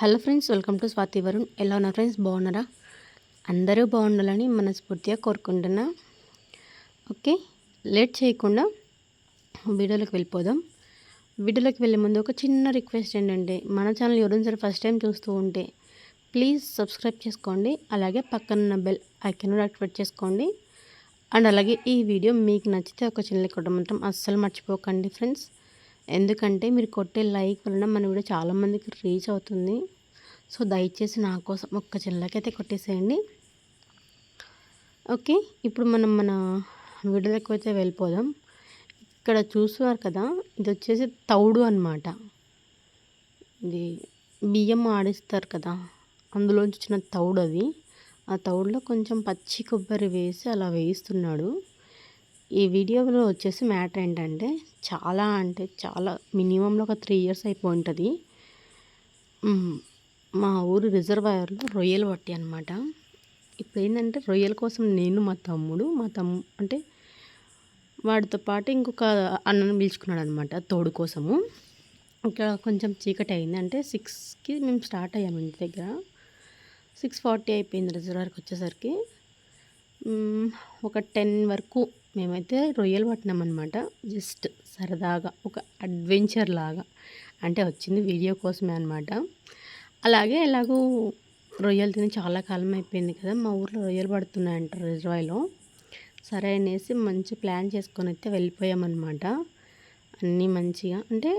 Hello friends welcome to Swathi Varun. ఎలా ఉన్నారు friends? బాగున్నారా? అందరూ బాగుండాలని మనస్ఫూర్తిగా కోరుకుంటున్నా. ఓకే లేట్ చేయకుండా వీడియోలోకి వెళ్ళిపోదాం. వీడియోలోకి వెళ్ళే ముందు ఒక చిన్న రిక్వెస్ట్ ఏంటంటే మన ఛానల్ ఎవరైనా సరే ఫస్ట్ టైం చూస్తూ ఉంటే ప్లీజ్ సబ్స్క్రైబ్ చేసుకోండి. అలాగే పక్కన బెల్ ఐకన్ యాక్టివేట్ చేసుకోండి. అండ్ అలాగే ఈ వీడియో మీకు నచ్చితే ఒక చిన్న కొట్టడం మాత్రం అస్సలు మర్చిపోకండి ఫ్రెండ్స్. ఎందుకంటే మీరు కొట్టే లైక్ వలన మన వీడియో చాలామందికి రీచ్ అవుతుంది. సో దయచేసి నా కోసం ఒక్క చిన్నకైతే కొట్టేసేయండి. ఓకే ఇప్పుడు మనం మన వీడియోలకు అయితే వెళ్ళిపోదాం. ఇక్కడ చూస్తున్నారు కదా ఇది వచ్చేసి తౌడు అనమాట ఇది బియ్యం ఆడిస్తారు కదా అందులోంచి వచ్చిన తౌడు అది. ఆ తౌడులో కొంచెం పచ్చి కొబ్బరి వేసి అలా వేయిస్తున్నాడు. ఈ వీడియోలో వచ్చేసి మ్యాటర్ ఏంటంటే చాలా అంటే చాలా మినిమంలో ఒక త్రీ ఇయర్స్ అయిపోయి ఉంటుంది మా ఊరు రిజర్వాయర్లో రొయ్యలు పట్టి అనమాట ఇప్పుడు ఏంటంటే రొయ్యల కోసం నేను మా తమ్ముడు మా తమ్ము అంటే వాడితో పాటు ఇంకొక అన్నను పిలుచుకున్నాడు అనమాట తోడు కోసము. ఇక్కడ కొంచెం చీకటి అయింది అంటే సిక్స్కి మేము స్టార్ట్ అయ్యాము ఇంటి దగ్గర. సిక్స్ ఫార్టీ అయిపోయింది రిజర్వాయర్కి వచ్చేసరికి. ఒక టెన్ వరకు మేమైతే రొయ్యలు పట్టినామన్నమాట. జస్ట్ సరదాగా ఒక అడ్వెంచర్ లాగా. అంటే వచ్చింది వీడియో కోసమే అనమాట అలాగే ఎలాగో రొయ్యలు తిని చాలా కాలం అయిపోయింది కదా మా ఊర్లో రొయ్యలు పడుతున్నాయంట రిజర్వాయిలో సరే అనేసి మంచి ప్లాన్ చేసుకొని అయితే వెళ్ళిపోయామన్నమాట. అన్నీ మంచిగా అంటే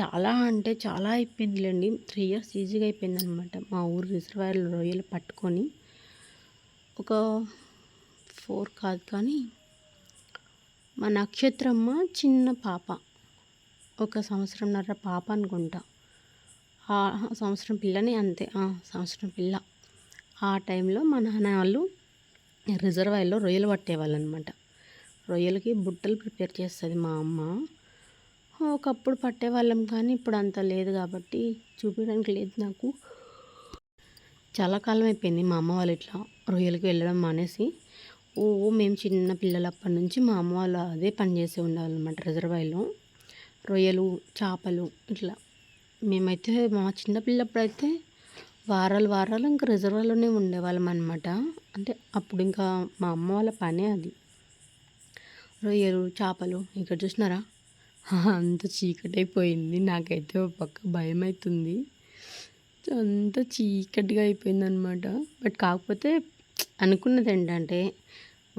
చాలా అంటే చాలా అయిపోయిందిలేండి. త్రీ ఇయర్స్ ఈజీగా అయిపోయింది అనమాట మా ఊరు రిజర్వాయర్లో రొయ్యలు పట్టుకొని. ఒక ఫోర్ కాదు కానీ మా నక్షత్రమ్మ చిన్న పాప. ఒక సంవత్సరంన్నర పాప అనుకుంటా. ఆ సంవత్సరం పిల్లని అంతే. సంవత్సరం పిల్ల. ఆ టైంలో మా నాన్న వాళ్ళు రిజర్వాయర్లో రొయ్యలు పట్టేవాళ్ళు అనమాట రొయ్యలకి బుట్టలు ప్రిపేర్ చేస్తుంది మా అమ్మ. ఒకప్పుడు పట్టేవాళ్ళం కానీ ఇప్పుడు అంత లేదు కాబట్టి చూపించడానికి లేదు నాకు. చాలా కాలం అయిపోయింది మా అమ్మ వాళ్ళు ఇట్లా రొయ్యలకి వెళ్ళడం మానేసి. ఓ మేము చిన్న పిల్లలప్పటి నుంచి మా అమ్మ వాళ్ళు అదే పని చేసి ఉండాలన్నమాట రిజర్వాయర్లో. రొయ్యలు చేపలు ఇట్లా. మేమైతే మా చిన్నపిల్లప్పుడైతే వారాలు వారాలు ఇంకా రిజర్వాయర్లోనే ఉండేవాళ్ళం అనమాట అంటే అప్పుడు ఇంకా మా అమ్మ వాళ్ళ పనే అది. రొయ్యలు చేపలు ఇక్కడ చూసినారా? అంత చీకటి అయిపోయింది నాకైతే ఒక పక్క భయం అవుతుంది అంత చీకటిగా అయిపోయింది అనమాట బట్ కాకపోతే అనుకున్నది ఏంటంటే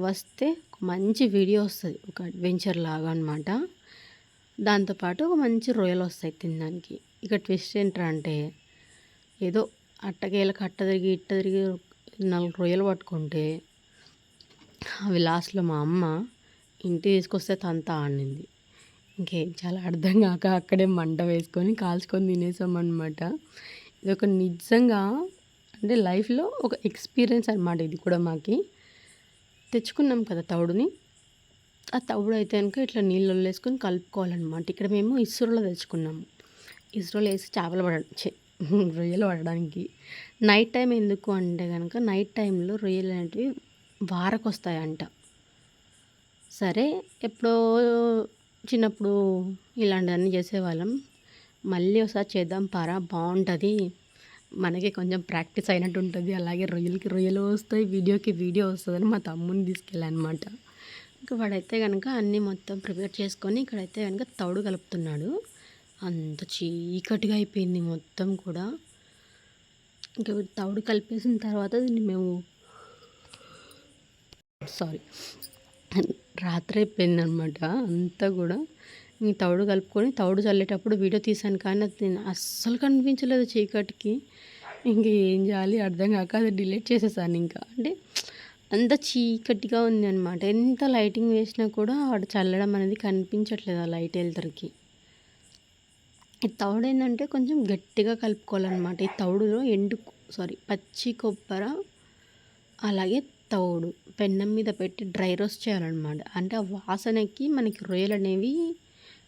వస్తే మంచి వీడియో వస్తుంది ఒక అడ్వెంచర్ లాగా అనమాట దాంతోపాటు ఒక మంచి రొయ్యలు వస్తాయి తినడానికి. ఇక ట్విస్ట్ ఏంట్రా అంటే ఏదో అట్టకేలకు అట్ట తిరిగి ఇట్ట తిరిగి నాలుగు రొయ్యలు పట్టుకుంటే అవి లాస్ట్లో మా అమ్మ ఇంటికి తీసుకొస్తే తంతా ఆడింది. ఇంకేం చాలా అర్థం కాక అక్కడే మంట వేసుకొని కాల్చుకొని తినేసామన్నమాట ఇది ఒక నిజంగా అంటే లైఫ్లో ఒక ఎక్స్పీరియన్స్ అనమాట ఇది కూడా మాకి. తెచ్చుకున్నాం కదా తవుడుని ఆ తవుడు అయితే కనుక ఇట్లా నీళ్ళు వేసుకొని కలుపుకోవాలన్నమాట. ఇక్కడ మేము ఇసురులో తెచ్చుకున్నాము ఇసురులో వేసి చేపలు పడ రొయ్యలు పడడానికి. నైట్ టైం ఎందుకు అంటే కనుక నైట్ టైంలో రొయ్యలు అనేటివి వారకు వస్తాయంట సరే ఎప్పుడో చిన్నప్పుడు ఇలాంటివన్నీ చేసేవాళ్ళం. మళ్ళీ ఒకసారి చేద్దాం పారా బాగుంటుంది. మనకి కొంచెం ప్రాక్టీస్ అయినట్టు ఉంటుంది. అలాగే రొయ్యలకి రొయ్యలు వస్తాయి వీడియోకి వీడియో వస్తుందని మా తమ్ముని తీసుకెళ్ళానమాట. అనమాట ఇంకా వాడైతే కనుక అన్నీ మొత్తం ప్రిపేర్ చేసుకొని ఇక్కడైతే కనుక తౌడు కలుపుతున్నాడు. అంత చీకటిగా అయిపోయింది మొత్తం కూడా. ఇంకా తౌడు కలిపేసిన తర్వాత దీన్ని మేము సారీ రాత్రి అయిపోయిందనమాట అంతా కూడా. తౌడు కలుపుకొని తౌడు చల్లేటప్పుడు వీడియో తీసాను కానీ అది అస్సలు కనిపించలేదు చీకటికి. ఇంక ఏం చేయాలి? అర్థం కాక అది డిలీట్ చేసేసాను ఇంకా. అంటే అంత చీకటిగా ఉంది అనమాట ఎంత లైటింగ్ వేసినా కూడా వాడు చల్లడం అనేది కనిపించట్లేదు ఆ లైట్ వెళ్తరికి ఈ తౌడు ఏంటంటే కొంచెం గట్టిగా కలుపుకోవాలన్నమాట. ఈ తౌడులో ఎండు సారీ పచ్చి కొబ్బర అలాగే తౌడు పెన్నం మీద పెట్టి డ్రై రోస్ట్ చేయాలన్నమాట. అంటే ఆ వాసనకి మనకి రొయ్యలు అనేవి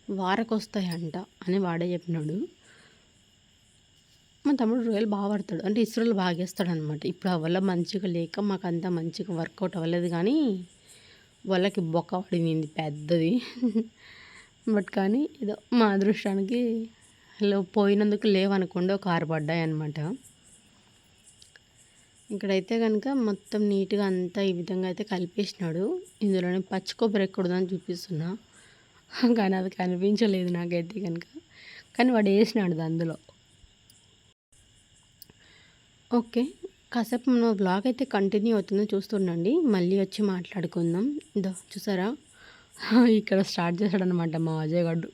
వారకొస్తాయంట అని వాడే చెప్పినాడు. మా తమ్ముడు రొయ్యలు బాగా పడతాడు. అంటే ఇసురులు బాగా వేస్తాడు అనమాట ఇప్పుడు ఆ వల్ల మంచిగా లేక మాకు అంత మంచిగా వర్కౌట్ అవ్వలేదు కానీ వాళ్ళకి బొక్క పడింది పెద్దది. బట్ కానీ ఏదో మా అదృష్టానికి లో పోయినందుకు లేవనుకోండి ఒక ఆరు పడ్డాయి అనమాట ఇక్కడైతే కనుక మొత్తం నీట్గా అంతా ఈ విధంగా అయితే కలిపేసినాడు. ఇందులోనే పచ్చి కొబ్బరి ఎక్కడుందని చూపిస్తున్నా. కానీ అది కనిపించలేదు నాకైతే కనుక. కానీ వాడు వేసినాడు అందులో. ఓకే కాసేపు మన బ్లాగ్ అయితే కంటిన్యూ అవుతుందో చూస్తుండండి. మళ్ళీ వచ్చి మాట్లాడుకుందాం. ఇదో చూసారా? ఇక్కడ స్టార్ట్ చేశాడు అనమాట మా అజయ్ గడ్డు.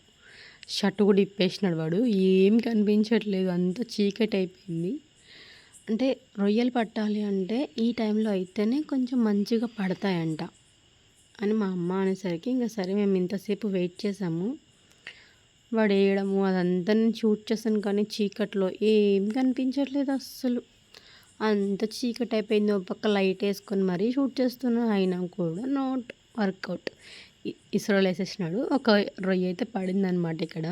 షర్ట్ కూడా ఇప్పేసినాడు వాడు. ఏం కనిపించట్లేదు. అంత చీకటి అయిపోయింది. అంటే రొయ్యలు పట్టాలి అంటే ఈ టైంలో అయితేనే కొంచెం మంచిగా పడతాయంట. అని మా అమ్మ అనేసరికి ఇంకా సరే మేము ఇంతసేపు వెయిట్ చేసాము. వాడు వేయడము అదంతా నేను షూట్ చేస్తాను కానీ చీకట్లో ఏం కనిపించట్లేదు అస్సలు. అంత చీకటి అయిపోయింది ఒక పక్క లైట్ వేసుకొని మరీ షూట్ చేస్తున్నా అయినా కూడా నాట్ వర్కౌట్. ఇస్రోలు వేసేసినాడు. ఒక రొయ్య అయితే పడిందనమాట ఇక్కడ.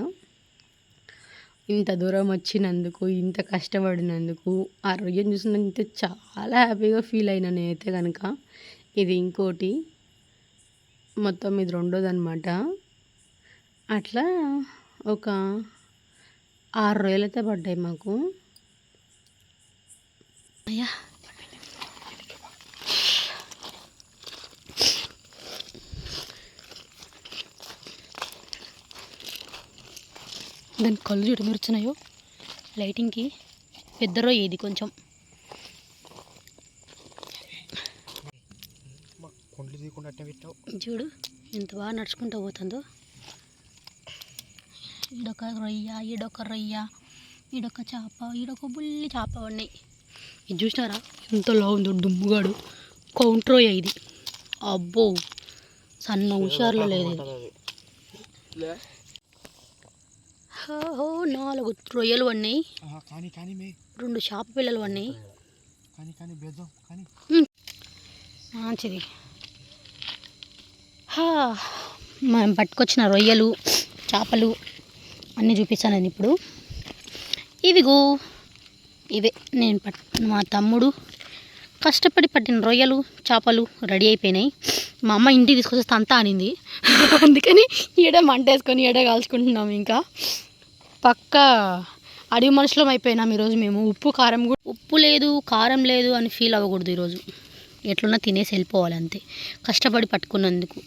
ఇంత దూరం వచ్చినందుకు ఇంత కష్టపడినందుకు ఆ రొయ్యను చూసినంత చాలా హ్యాపీగా ఫీల్ అయినా నేనైతే కనుక ఇది ఇంకోటి. మొత్తం ఇది రెండోదనమాట అట్లా ఒక ఆరు రోజులైతే పడ్డాయి మాకు. అయ్యా. దాని కళ్ళు చూడు మెరుచున్నాయో లైటింగ్కి పెద్ద ఏది కొంచెం. కొండ్లు తీయకుండా అట్టే పెట్టావు? చూడు ఎంత బాగా నడుచుకుంటూ పోతుందో. ఈడొక రొయ్య ఈడొక రొయ్య ఈడొక చేప ఈడొక బుల్లి చేప ఉన్నాయి. ఇది చూసినారా? ఎంత లా ఉందో దుమ్ముగాడు కౌంటర్ ఇది. అబ్బో సన్న హుషారులో లేదు. ఇది నాలుగు రొయ్యలు మే. రెండు చేప పిల్లలు కానీ మంచిది మనం పట్టుకొచ్చిన రొయ్యలు చేపలు అన్నీ చూపిస్తాను నేను ఇప్పుడు. ఇవిగో ఇవే. నేను పట్ మా తమ్ముడు కష్టపడి పట్టిన రొయ్యలు చేపలు రెడీ అయిపోయినాయి. మా అమ్మ ఇంటికి తీసుకొస్తే అంతా అనింది. అందుకని ఈడ మంటేసుకొని ఈడ కాల్చుకుంటున్నాం ఇంకా. పక్క అడవి మనుషులం అయిపోయినాం ఈరోజు మేము. ఉప్పు కారం కూడా ఉప్పు లేదు కారం లేదు అని ఫీల్ అవ్వకూడదు ఈరోజు. ఎట్లున్నా తినేసి వెళ్ళిపోవాలి అంతే. కష్టపడి పట్టుకున్నందుకు.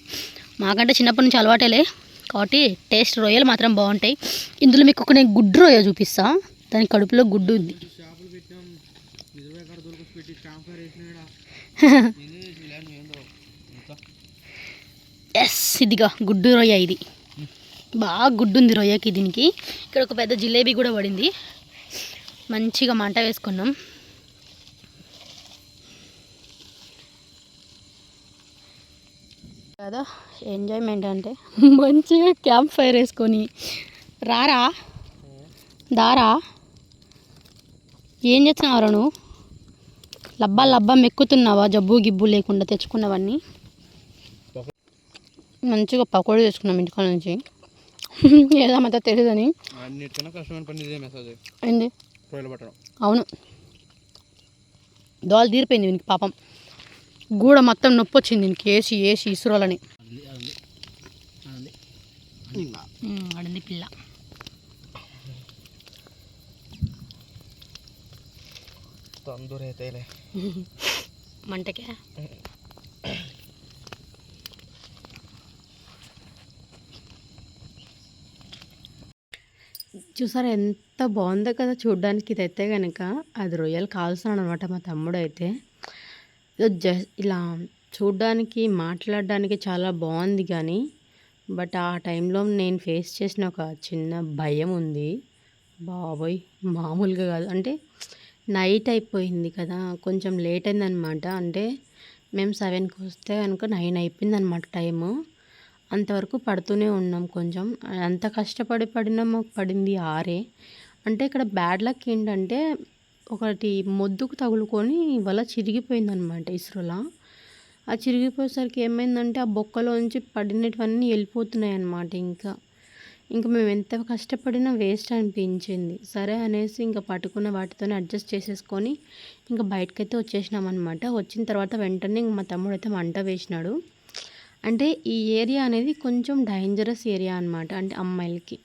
మాకంటే చిన్నప్పటి నుంచి అలవాటేలే. కాబట్టి టేస్ట్ రొయ్యలు మాత్రం బాగుంటాయి. ఇందులో మీకు ఒక నేను గుడ్డు రొయ్య చూపిస్తా. దాని కడుపులో గుడ్డు ఉంది. ఎస్ ఇదిగా గుడ్డు రొయ్య ఇది. బాగా గుడ్డు ఉంది రొయ్యకి దీనికి. ఇక్కడ ఒక పెద్ద జిలేబీ కూడా పడింది. మంచిగా మంట వేసుకున్నాం. కదా? ఎంజాయ్మెంట్ అంటే. మంచిగా క్యాంప్ ఫైర్ వేసుకొని. రారా? దారా? ఏం చేస్తున్నావురా నువ్వు లబ్బా లబ్బా మెక్కుతున్నావా? జబ్బు గిబ్బు లేకుండా తెచ్చుకున్నవన్నీ? మంచిగా పకోడీ తెచ్చుకున్నాం ఇంటికాడ నుంచి. ఏదామంతా తెలియదని. ఏంది? అవును. దోలు తీరిపోయింది వీనికి పాపం. గూడ మొత్తం నొప్పి వచ్చింది దీనికి. వేసి వేసి ఇసురోలని. అడింది పిల్ల. తందూరి అయితేలే మంటకే? చూసారా ఎంత బాగుందో కదా చూడడానికి. ఇది అయితే కనుక అది రొయ్యలు కాల్స్తున్నాడు అనమాట మా తమ్ముడు అయితే జస్ట్ ఇలా చూడడానికి మాట్లాడడానికి చాలా బాగుంది కానీ బట్ ఆ టైంలో నేను ఫేస్ చేసిన ఒక చిన్న భయం ఉంది బాబోయ్! మామూలుగా కాదు. అంటే నైట్ అయిపోయింది కదా కొంచెం లేట్ అయిందనమాట. అంటే మేము సెవెన్కి వస్తే కనుక నైన్ అయిపోయింది అనమాట టైము. అంతవరకు పడుతూనే ఉన్నాం కొంచెం. అంత కష్టపడి పడినా మాకు పడింది ఆరే. అంటే ఇక్కడ బ్యాడ్ లక్ ఏంటంటే ఒకటి మొద్దుకు తగులుకొని వల చిరిగిపోయిందనమాట ఇస్రోలా. ఆ చిరిగిపోయేసరికి ఏమైందంటే ఆ బొక్కలోంచి పడినటువన్నీ వెళ్ళిపోతున్నాయి అన్నమాట ఇంకా. ఇంకా మేము ఎంత కష్టపడినా వేస్ట్ అనిపించింది. సరే అనేసి ఇంకా పట్టుకున్న వాటితోనే అడ్జస్ట్ చేసేసుకొని ఇంకా బయటకైతే వచ్చేసినాం అనమాట వచ్చిన తర్వాత వెంటనే ఇంకా మా తమ్ముడు అయితే మంట వేసినాడు. అంటే ఈ ఏరియా అనేది కొంచెం డేంజరస్ ఏరియా అనమాట అంటే అమ్మాయిలకి.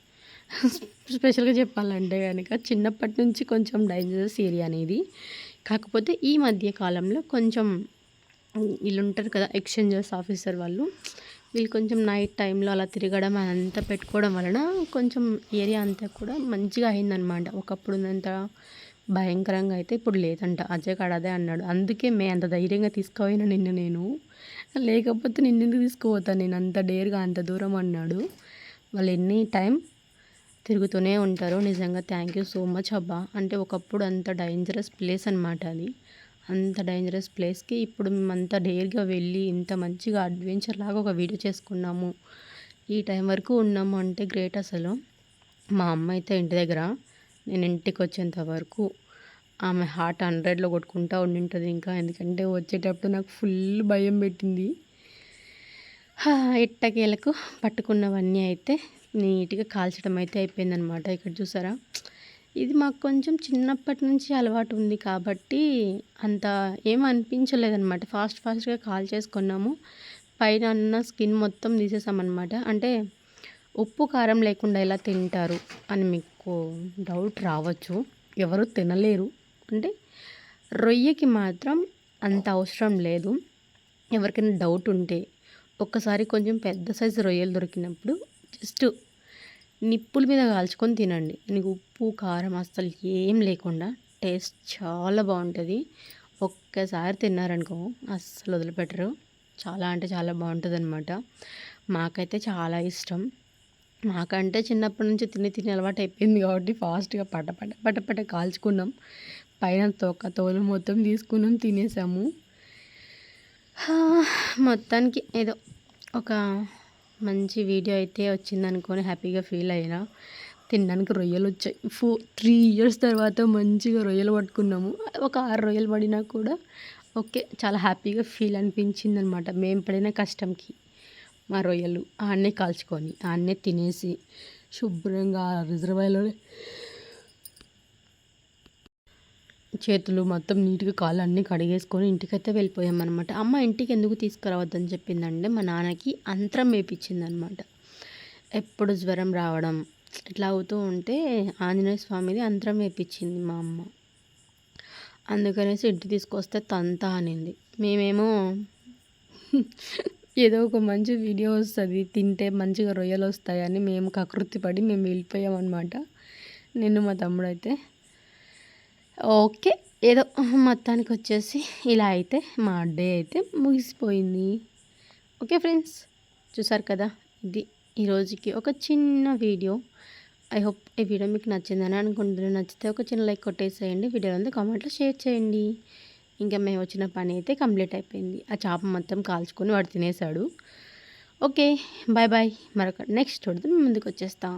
స్పెషల్గా చెప్పాలంటే కనుక చిన్నప్పటి నుంచి కొంచెం డేంజరస్ ఏరియా అనేది. కాకపోతే ఈ మధ్య కాలంలో కొంచెం వీళ్ళు ఉంటారు కదా ఎక్స్చేంజర్స్ ఆఫీసర్ వాళ్ళు వీళ్ళు కొంచెం నైట్ టైంలో అలా తిరగడం అదంతా పెట్టుకోవడం వలన కొంచెం ఏరియా అంతా కూడా మంచిగా అయిందనమాట. ఒకప్పుడు ఉన్నంత భయంకరంగా అయితే ఇప్పుడు లేదంట. అజయ్ కాడ అదే అన్నాడు. అందుకే మే అంత ధైర్యంగా తీసుకుపోయినా నిన్ను నేను. లేకపోతే నిన్నెందుకు తీసుకుపోతాను నేను అంత డేర్గా అంత దూరం అన్నాడు. వాళ్ళు ఎనీ టైం తిరుగుతూనే ఉంటారు. నిజంగా థ్యాంక్ యూ సో మచ్ అబ్బా. అంటే ఒకప్పుడు అంత డేంజరస్ ప్లేస్ అనమాట అది. అంత డేంజరస్ ప్లేస్కి ఇప్పుడు మేము అంత డేర్గా వెళ్ళి ఇంత మంచిగా అడ్వెంచర్ లాగా ఒక వీడియో చేసుకున్నాము. ఈ టైం వరకు ఉన్నాము అంటే గ్రేట్ అసలు. మా అమ్మ అయితే ఇంటి దగ్గర నేను ఇంటికి వచ్చేంత వరకు ఆమె హార్ట్ హండ్రెడ్లో కొట్టుకుంటా ఉండింటుంది ఇంకా. ఎందుకంటే వచ్చేటప్పుడు నాకు ఫుల్ భయం పెట్టింది. ఎట్టకేలకు పట్టుకున్నవన్నీ అయితే నీట్గా కాల్చడం అయితే అయిపోయిందనమాట ఇక్కడ చూసారా. ఇది మాకు కొంచెం చిన్నప్పటి నుంచి అలవాటు ఉంది కాబట్టి అంత ఏం అనిపించలేదనమాట. ఫాస్ట్ ఫాస్ట్గా కాల్ చేసుకున్నాము. పైన ఉన్న స్కిన్ మొత్తం తీసేసామన్నమాట అంటే ఉప్పు కారం లేకుండా ఎలా తింటారు అని మీకు డౌట్ రావచ్చు. ఎవరు తినలేరు. అంటే రొయ్యకి మాత్రం అంత అవసరం లేదు. ఎవరికైనా డౌట్ ఉంటే ఒక్కసారి కొంచెం పెద్ద సైజు రొయ్యలు దొరికినప్పుడు జస్ట్ నిప్పుల మీద కాల్చుకొని తినండి. నీకు ఉప్పు కారం అస్సలు ఏం లేకుండా టేస్ట్ చాలా బాగుంటుంది. ఒక్కసారి తిన్నారనుకో అస్సలు వదిలిపెట్టరు. చాలా అంటే చాలా బాగుంటుంది అనమాట మాకైతే చాలా ఇష్టం. మాకంటే చిన్నప్పటి నుంచి తిని తిని అలవాటు అయిపోయింది కాబట్టి ఫాస్ట్గా పట పట పట పట కాల్చుకున్నాం. పైన తోక తోలు మొత్తం తీసుకున్నాం తినేసాము. మొత్తానికి ఏదో ఒక మంచి వీడియో అయితే వచ్చిందనుకొని హ్యాపీగా ఫీల్ అయినా తినడానికి రొయ్యలు వచ్చాయి. ఫో త్రీ ఇయర్స్ తర్వాత మంచిగా రొయ్యలు పట్టుకున్నాము. ఒక ఆరు రొయ్యలు పడినా కూడా ఓకే చాలా హ్యాపీగా ఫీల్ అనిపించింది అనమాట మేము పడిన కష్టంకి మా రొయ్యలు ఆడనే కాల్చుకొని ఆడనే తినేసి శుభ్రంగా రిజర్వాయర్లో చేతులు మొత్తం నీట్గా కాళ్ళు అన్నీ కడిగేసుకొని ఇంటికైతే వెళ్ళిపోయాం అనమాట అమ్మ ఇంటికి ఎందుకు తీసుకురావద్దని చెప్పిందంటే మా నాన్నకి అంతరం వేపించిందనమాట ఎప్పుడు జ్వరం రావడం ఇట్లా అవుతూ ఉంటే ఆంజనేయ స్వామిది అంతరం వేపించింది మా అమ్మ. అందుకనేసి ఇంటికి తీసుకొస్తే తంత అనింది. మేమేమో ఏదో ఒక మంచి వీడియో వస్తుంది తింటే మంచిగా రొయ్యలు వస్తాయని మేము కకృతి పడి మేము వెళ్ళిపోయాం అనమాట నేను మా తమ్ముడు అయితే ఓకే ఏదో మొత్తానికి వచ్చేసి ఇలా అయితే మా డే అయితే ముగిసిపోయింది. ఓకే ఫ్రెండ్స్ చూసారు కదా ఇది ఈరోజుకి ఒక చిన్న వీడియో. ఐ హోప్ ఈ వీడియో మీకు నచ్చిందని అనుకుంటున్నాను. నచ్చితే ఒక చిన్న లైక్ కొట్టేసేయండి వీడియో అంతా కామెంట్లో షేర్ చేయండి. ఇంకా మేము వచ్చిన పని అయితే కంప్లీట్ అయిపోయింది. ఆ చేప మొత్తం కాల్చుకొని వాడు తినేశాడు ఓకే బాయ్ బాయ్. మరొక నెక్స్ట్ చూడదు మేము ముందుకు వచ్చేస్తాం.